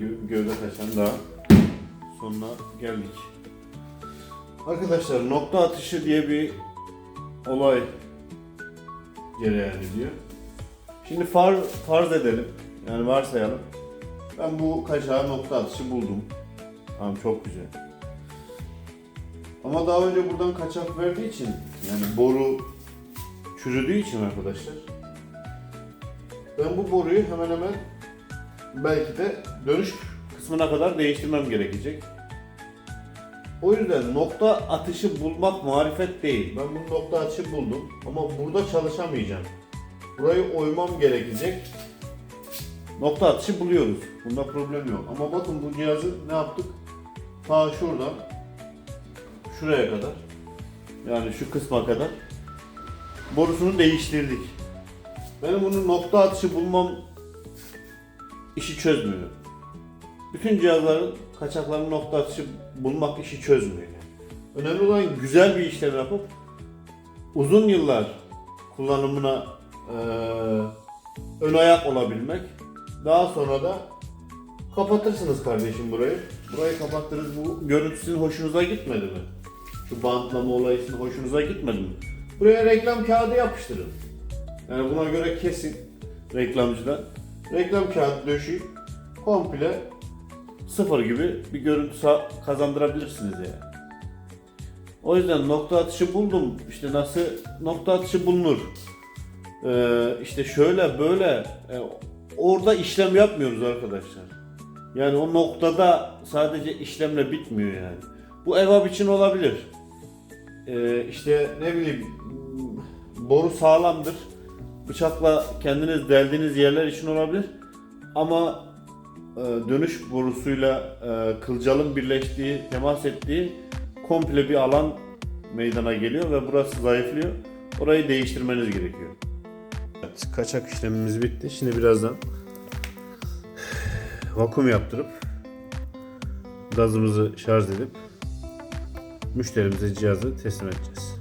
bir gövde taşan daha sonuna geldik. Arkadaşlar nokta atışı diye bir olay cereyan ediyor. Şimdi far, farz edelim. Yani varsayalım. Ben bu kaşağa nokta atışı buldum. Tamam çok güzel. Ama daha önce buradan kaçak verdiği için yani boru çürüdüğü için arkadaşlar ben bu boruyu hemen hemen belki de dönüş kısmına kadar değiştirmem gerekecek. O yüzden nokta atışı bulmak marifet değil. Ben bu nokta atışı buldum ama burada çalışamayacağım. Burayı oymam gerekecek. Nokta atışı buluyoruz. Bunda problem yok. Ama bakın bu cihazı ne yaptık? Ta şuradan şuraya kadar yani şu kısma kadar borusunu değiştirdik. Benim bunun nokta atışı bulmam işi çözmüyor. Bütün cihazların kaçakların nokta atışı bulmak işi çözmüyor. Önemli olan güzel bir işlem yapıp uzun yıllar kullanımına eee, ön ayak olabilmek. Daha sonra da kapatırsınız kardeşim burayı. Burayı kapattınız. Bu görüntü sizin hoşunuza gitmedi mi? Şu bantlama olayı sizin hoşunuza gitmedi mi? Buraya reklam kağıdı yapıştırın. Yani buna göre kesin reklamcıdan. Reklam kağıdı döşeyip komple sıfır gibi bir görüntü kazandırabilirsiniz yani. O yüzden nokta atışı buldum. İşte nasıl nokta atışı bulunur? Ee, işte şöyle böyle e, orada işlem yapmıyoruz arkadaşlar. Yani o noktada sadece işlemle bitmiyor yani. Bu evap için olabilir. Ee, işte ne bileyim boru sağlamdır. Bıçakla kendiniz deldiğiniz yerler için olabilir. Ama e, dönüş borusuyla e, kılcalın birleştiği, temas ettiği komple bir alan meydana geliyor ve burası zayıflıyor. Orayı değiştirmeniz gerekiyor. Evet, kaçak işlemimiz bitti. Şimdi birazdan vakum yaptırıp gazımızı şarj edip müşterimize cihazı teslim edeceğiz.